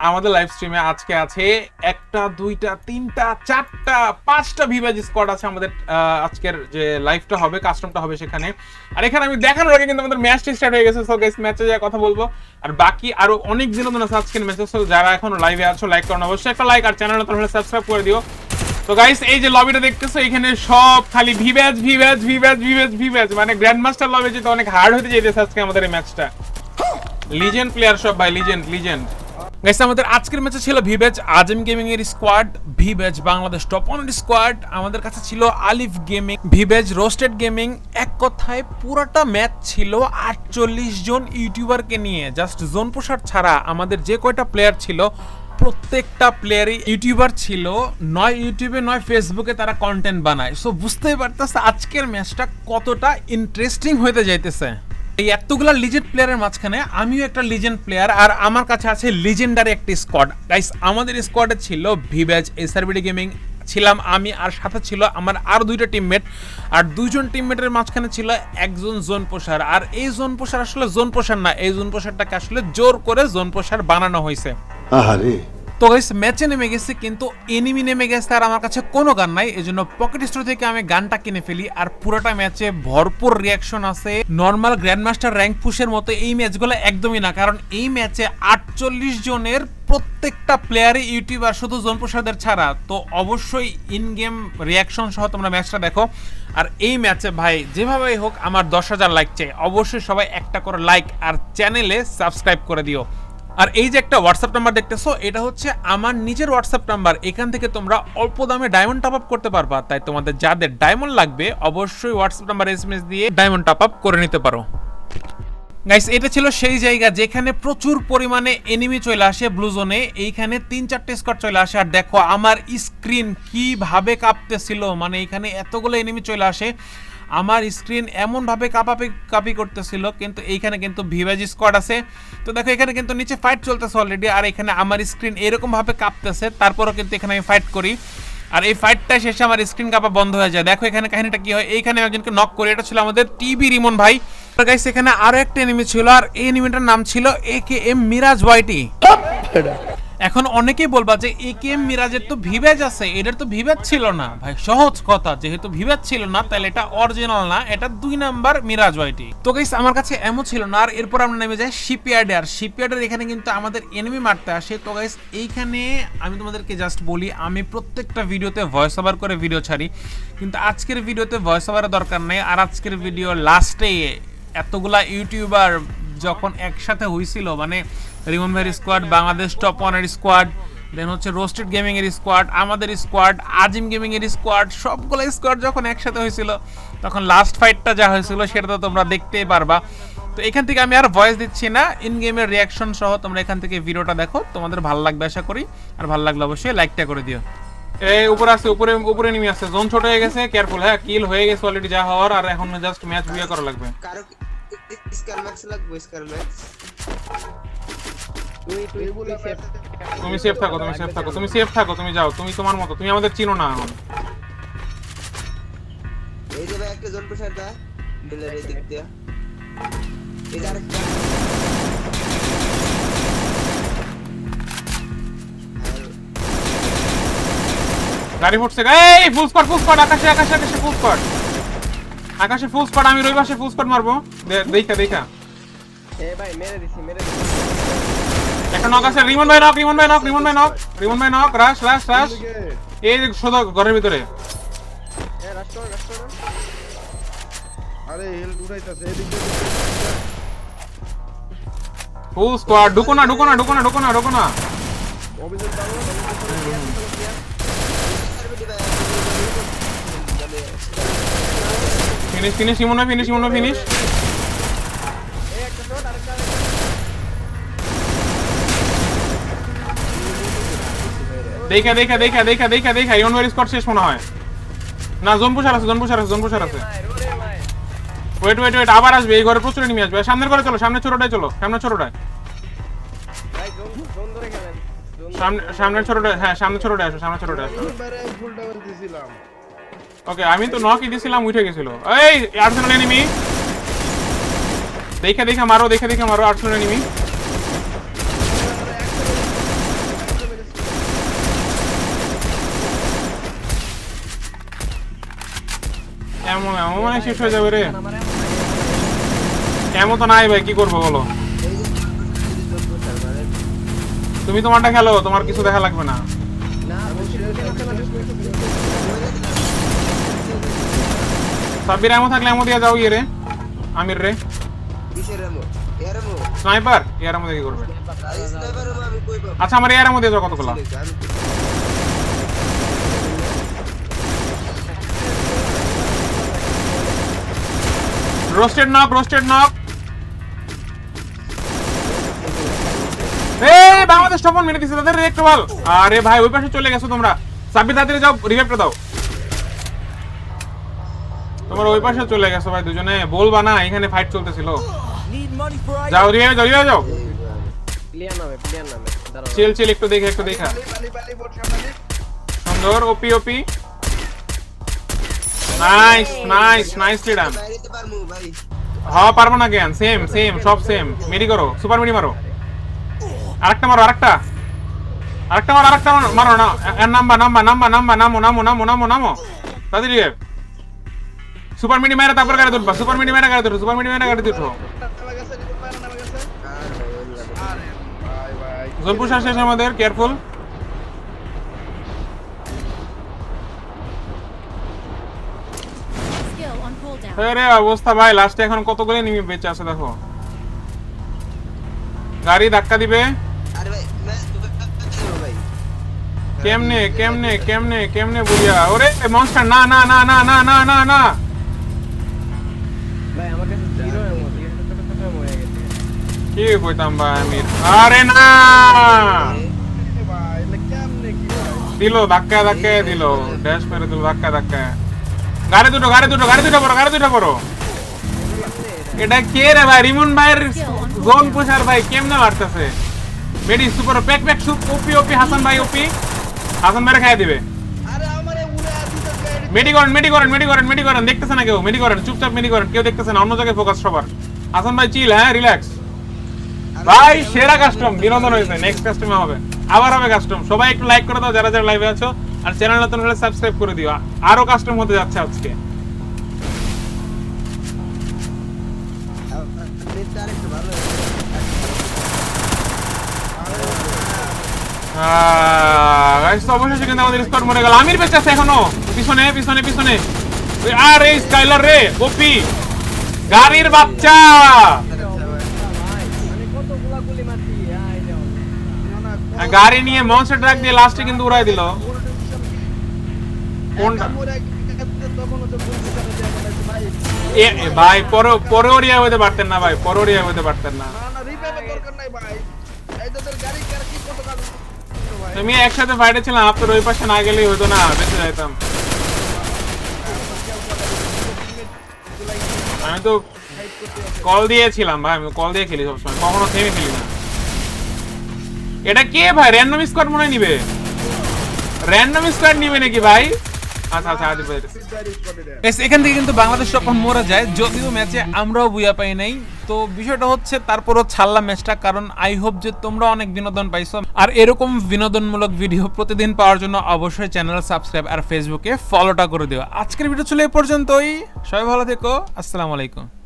আমাদের লাইভ স্ট্রিমে আজকে আছে একটা, দুইটা, তিনটা, চারটা, পাঁচটা ভিভাজ স্কোয়াড আছে আমাদের আজকের যে লাইভটা হবে কাস্টমটা হবে সেখানে। আর এখানে আমি দেখানোর আগে কিন্তু আমাদের ম্যাচটি স্টার্ট হয়ে গেছে সো গাইস ম্যাচে যা কথা বলব। আর বাকি আরও অনেক বিনোদন আছে আজকের ম্যাচে সো যারা এখনও লাইভে আছো লাইক করুন। অবশ্যই একটা লাইক আর চ্যানেল তাহলে সাবস্ক্রাইব করে দিও। তো গাইস এই যে লবিটা দেখতেছো, এখানে সব খালি ভিভ্যাজ ভিভ্যাজ ভিভ্যাজ ভিভ্যাজ ভিভ্যাজ মানে গ্র্যান্ড মাস্টার লবি যেটা অনেক হার্ড হতে যেতেছে আজকে আমাদের এই ম্যাচটা লিজেন্ড প্লেয়ার সব ভাই লিজেন্ড লিজেন্ড গাইস আমাদের আজকের ম্যাচে ছিল ভিবেজ আজম গেমিং এর স্কোয়াড ভিবেজ বাংলাদেশ টপ ওয়ান স্কোয়াড আমাদের কাছে ছিল আলিফ গেমিং ভিবেজ রোস্টেড গেমিং এক কথায় পুরোটা ম্যাচ ছিল আটচল্লিশ জন ইউটিউবারকে নিয়ে। জাস্ট জোন প্রসার ছাড়া আমাদের যে কয়টা প্লেয়ার ছিল, প্রত্যেকটা প্লেয়ারই ইউটিউবার ছিল। নয় ইউটিউবে নয় ফেসবুকে তারা কন্টেন্ট বানায়। সো বুঝতেই পারতেছে, আজকের ম্যাচটা কতটা ইন্টারেস্টিং হইতে যাইতেছে। এই এতগুলা লিজেন্ড প্লেয়ারের মাঝখানে আমিও একটা লিজেন্ড প্লেয়ার আর আমার কাছে আছে লিজেন্ডারি একটি স্কোয়াড গাইস আমাদের স্কোয়াডে ছিল এসআরবিডি গেমিং ছিলাম আমি আর সাথে ছিল আমার আর দুইটা টিমমেট আর দুইজন টিমমেটের মাঝখানে ছিল একজন জোন প্রসার আর এই জোন প্রসার আসলে জোন প্রসার না, এই জোন প্রসারটাকে আসলে জোর করে জোন প্রসার বানানো হয়েছে। আহারে। তো গাইস ম্যাচে নেমে গেছে, কিন্তু এনিমি নেমে গেছে আর আমার কাছে কোনো গান নাই। এজন্য পকেট স্টোর থেকে আমি গানটা কিনে ফেলি আর পুরোটা ম্যাচে ভরপুর রিয়াকশন আছে। নর্মাল গ্র্যান্ড মাস্টার র্যাঙ্ক পুশের মতো এই ম্যাচগুলো একদমই না, কারণ এই ম্যাচে আটচল্লিশ জনের প্রত্যেকটা প্লেয়ারই ইউটিউবার শুধু জোন প্রসাদের ছাড়া। তো অবশ্যই ইন গেম রিয়াকশন সহ তোমরা ম্যাচটা দেখো। আর এই ম্যাচে ভাই, যেভাবেই হোক, আমার দশ হাজার লাইক চাই। অবশ্যই সবাই একটা করে লাইক আর চ্যানেলে সাবস্ক্রাইব করে দিও। আর এই যে একটা হোয়াটসঅ্যাপ নাম্বার দেখতেছো, এটা হচ্ছে আমার নিজের হোয়াটসঅ্যাপ নাম্বার এখান থেকে তোমরা অল্প দামে ডায়মন্ড টপ আপ করতে পারবা। তাই তোমাদের যাদের ডায়মন্ড লাগবে, অবশ্যই হোয়াটসঅ্যাপ নাম্বার এসএমএস দিয়ে ডায়মন্ড টপ আপ করে নিতে পারো। গাইস এটা ছিল সেই জায়গা যেখানে প্রচুর পরিমাণে এনিমি চলে আসে ব্লু জোনে এইখানে তিন চারটে স্কট চলে আসে। আর দেখো, আমার স্ক্রিন কীভাবে কাঁপতেছিল। মানে এখানে এতগুলো এনিমি চলে আসে। আমার স্ক্রিন এমনভাবে কাঁপাপি, কাপি করতেছিল, কিন্তু এইখানে কিন্তু ভিভাজি স্কোয়াড আছে। তো দেখো, এখানে কিন্তু নিচে ফাইট চলতেছে অলরেডি আর এখানে আমার স্ক্রিন এরকমভাবে কাঁপতেছে, তারপরও কিন্তু এখানে আমি ফাইট করি। আর এই ফাইটটা শেষে আমার স্ক্রিন কাপা বন্ধ হয়ে যায়। দেখো, এখানে কাহিনীটা কি হয়? এইখানে একজনকে নক করি, এটা ছিল আমাদের টিভি রিমন ভাই। গাইস এখানে আরও একটা এনিমি ছিল, আর এই এনিমিটার নাম ছিল এ কে এম মিরাজ ওয়াইটি এখন অনেকেই বলবা যে এ কে এম মিরাজের তো ভিভেজ আছে, এটার তো ভিভেজ ছিল না। ভাই, সহজ কথা, যেহেতু ভিভেজ ছিল না, তাহলে এটা অরিজিনাল না, এটা দুই নাম্বার মিরাজ ওয়াইটি। তো গাইস আমার কাছে এমন ছিল না, আর এরপর আমরা নেমে যাই শিপইয়ার্ডে আর শিপইয়ার্ডের এখানে কিন্তু আমাদের এনিমি মারতে আসে। তো গাইস এইখানে আমি তোমাদেরকে জাস্ট বলি, আমি প্রত্যেকটা ভিডিওতে ভয়েস ওভার করে ভিডিও ছাড়ি, কিন্তু আজকের ভিডিওতে ভয়েস ওভারের দরকার নেই, আর আজকের ভিডিও লাস্টে এতগুলা ইউটিউবার যখন একসাথে হয়েছিল মানে রিমন ভাইয়ের স্কোয়াড বাংলাদেশ টপ ওয়ানের স্কোয়াড দেন হচ্ছে রোস্টেড গেমিং এর স্কোয়াড আমাদের স্কোয়াড আজিম গেমিং এর স্কোয়াড সবগুলো স্কোয়াড যখন একসাথে হয়েছিল তখন লাস্ট ফাইটটা যা হয়েছিল সেটা তো তোমরা দেখতেই পারবা। তো এখান থেকে আমি আর ভয়েস দিচ্ছি না ইন গেমের রিয়াকশন সহ তোমরা এখান থেকে ভিডিওটা দেখো তোমাদের ভালো লাগবে আশা করি আর ভালো লাগলে অবশ্যই লাইকটা করে দিও। এই উপরে আছে উপরে উপরে নেমে আসছে জোন ছোট হয়ে গেছে কেয়ারফুল হ্যাঁ কিল হয়ে গেছে অলরেডি যা হওয়ার আর এখন জাস্ট ম্যাচ বিয়ে করা লাগবে। তুমি সেফ থাকো, তুমি সেফ থাকো, তুমি সেফ থাকো, তুমি যাও, তুমি তোমার মতো, তুমি আমাদের চিনো না এখন। এই যে ভাই এই দিক দিয়া গাড়ি ফুটছে এই ফুল স্কোয়াড ফুল স্কোয়াড আকাশে আকাশে আকাশে ফুল স্কোয়াড আকাশে ফুল স্কোয়াড আমি পাশে ফুল স্কোয়াড মারবো। দেখা দেখা। এ ভাই মেরে দিছি মেরে দিছি। একটা নক আছে রিমন ভাই নক রিমন ভাই নক রিমন ভাই নক রিমন ভাই নক রাশ রাশ রাশ এই যে সোজা ঘরের ভিতরে। এ রাষ্ট্র রাষ্ট্র আরে হেল উড়াইতাছে এদিক। ফুল স্কোয়াড ঢুকো না ঢুকো না ঢুকো না ঢুকো না ঢুকো না। অভিযোগ দাও finish finish Emon finish Emon finish দেখা দেখা দেখা দেখা দেখা দেখা ইমন ভাই স্কোয়াড শেষ মনে হয়। না জোন পুষার আছে জোন পুষার আছে জোন পুষার আছে। ওয়েট ওয়েট ওয়েট আবার আসবে, এই ঘরে প্রচুর এনিমি আসবে। সামনের ঘরে চলো সামনে ছোটটায় চলো সামনে ছোটটায়। সামনে, সামনের ছোটটায় হ্যাঁ সামনে ছোটটায় আসো সামনে ছোটটায় আসো। ওকে আমি তো নকি দিছিলাম, উঠে গেছিল। এই আর্সেনাল এনিমি দেখে দেখে মারো, দেখে দেখে মারো আর্সেনাল এনিমি এমন এমন মানে শেষ হয়ে যাবে রে। এমন তো নাই ভাই, কি করব বলো? তুমি তোমারটা খেলো, তোমার কিছু দেখা লাগবে না। সাব্বির এমন থাকলে এমন দিয়ে যাও ইয়ে রে। আমির রে। এর স্নাইপার? ইয়ার মধ্যে কি করবে? আচ্ছা আমার ইয়ার মধ্যে যাও কতগুলো রোস্টেড নক রোস্টেড নক এই বাংলাদেশ টপন মেরে দিছে তাদের একটু বল আরে ভাই ওই পাশে চলে গেছো তোমরা। সাব্বির তাড়াতাড়ি যাও রিভাইভটা দাও। তোমরা ওই পাশে চলে গেছো ভাই দুজনে। বলবা না এখানে ফাইট চলতেছিল। যাও রিভাইভ যাও রিভাইভ যাও প্লেয়ার নামে প্লেয়ার নামে দাঁড়াও। চিল চিল একটু দেখে একটু দেখা। সুন্দর OP OP nice nice nicely done হওয়া পারব না কেন সেম সেম সব সেম মেরি করো সুপার মেরি মারো। আরেকটা মারো আরেকটা। আরেকটা মারো আরেকটা মারো না এর নাম্বার নাম্বার নাম্বার নাম্বার নামো নামো নামো নামো নামো। তাড়াতাড়ি সুপার মিনি মেরে তারপর গাড়ি তুলবা। সুপার মিনি মেরে গাড়ি তুলো সুপার মিনি মেরে গাড়ি তুলো। জলপুর শেষ আমাদের কেয়ারফুল আরে অবস্থা ভাই লাস্টে এখন কতগুলো নিমি বেঁচে আছে দেখো। গাড়ি ধাক্কা দিবে। আরে ভাই ম্যাচ ভাই। কেমনে কেমনে কেমনে কেমনে বুঝিয়া ওরে মনস্টার না না না না না না না না। কি কইতাম ভাই আমির আরে না ভাই ভাই দিল ধাক্কা ধাক্কা দিল ড্যাশ মেরে দিল ধাক্কা ধাক্কা গাড়ি দুটো গাড়ি দুটো গাড়ি দুটো করো গাড়ি দুটো করো এটা কে রে ভাই রিমন ভাইয়ের জোন পুষার ভাই কেমনে মারতেছে মেডি সুপার প্যাক প্যাক সুপ ওপি ওপি হাসান ভাই ওপি হাসান ভাইরে খাই দিবে মেডি করেন মেডি করেন মেডি করেন মেডি করেন দেখতেছে না কেউ মেডি করেন চুপচাপ মেডি করেন কেউ দেখতেছে না অন্য জায়গায় ফোকাস সবার হাসান ভাই চিল হ্যাঁ রিল্যাক্স ভাই, সেরা কাস্টম বিনোদন হয়েছে। নেক্সট কাস্টমে হবে। আবার হবে কাস্টম সবাই একটু লাইক করে দাও, যারা যারা লাইভে আছো। আর চ্যানেল নতুন হলে সাবস্ক্রাইব করে দিও। আরও কাস্টম হতে যাচ্ছে আজকে। কিন্তু আমাদের স্কোয়াড মরে আমির বেঁচে এখনও। পিছনে পিছনে পিছনে। আর এই স্কাইলার রে, গোপি। গাড়ির বাচ্চা। গাড়ি নিয়ে মনস্টার ট্রাক দিয়ে লাস্টে কিন্তু উড়াই দিল। কোনটা? ভাই, পরে পরে ওরিয়া হতে পারতেন না ভাই, পরে ওরিয়া হতে পারতেন না। তুমি একসাথে ফাইটে ছিলাম আপনার ওই পাশে না গেলেই হতো না, বেঁচে যাইতাম। আমি তো কল দিয়েছিলাম ভাই, আমি কল দিয়ে খেলি সবসময়, কখনো থেমে খেলি না। এটা কে ভাই? র্যান্ডম স্কোয়াড মনে নিবে। র্যান্ডম স্কোয়াড নিবে নাকি ভাই? আচ্ছা আচ্ছা করে এখান থেকে কিন্তু বাংলাদেশ তখন মরে যায়, যদিও ম্যাচে আমরাও বুয়া পাই নাই, তো বিষয়টা হচ্ছে তারপরও ছাড়লাম ম্যাচটা কারণ আই হোপ যে তোমরা অনেক বিনোদন পাইছো। আর এরকম বিনোদনমূলক ভিডিও প্রতিদিন পাওয়ার জন্য অবশ্যই চ্যানেল সাবস্ক্রাইব আর ফেসবুকে ফলোটা করে দিও। আজকের ভিডিও ছিল এই পর্যন্তই। সবাই ভালো থেকো। আসসালামু আলাইকুম।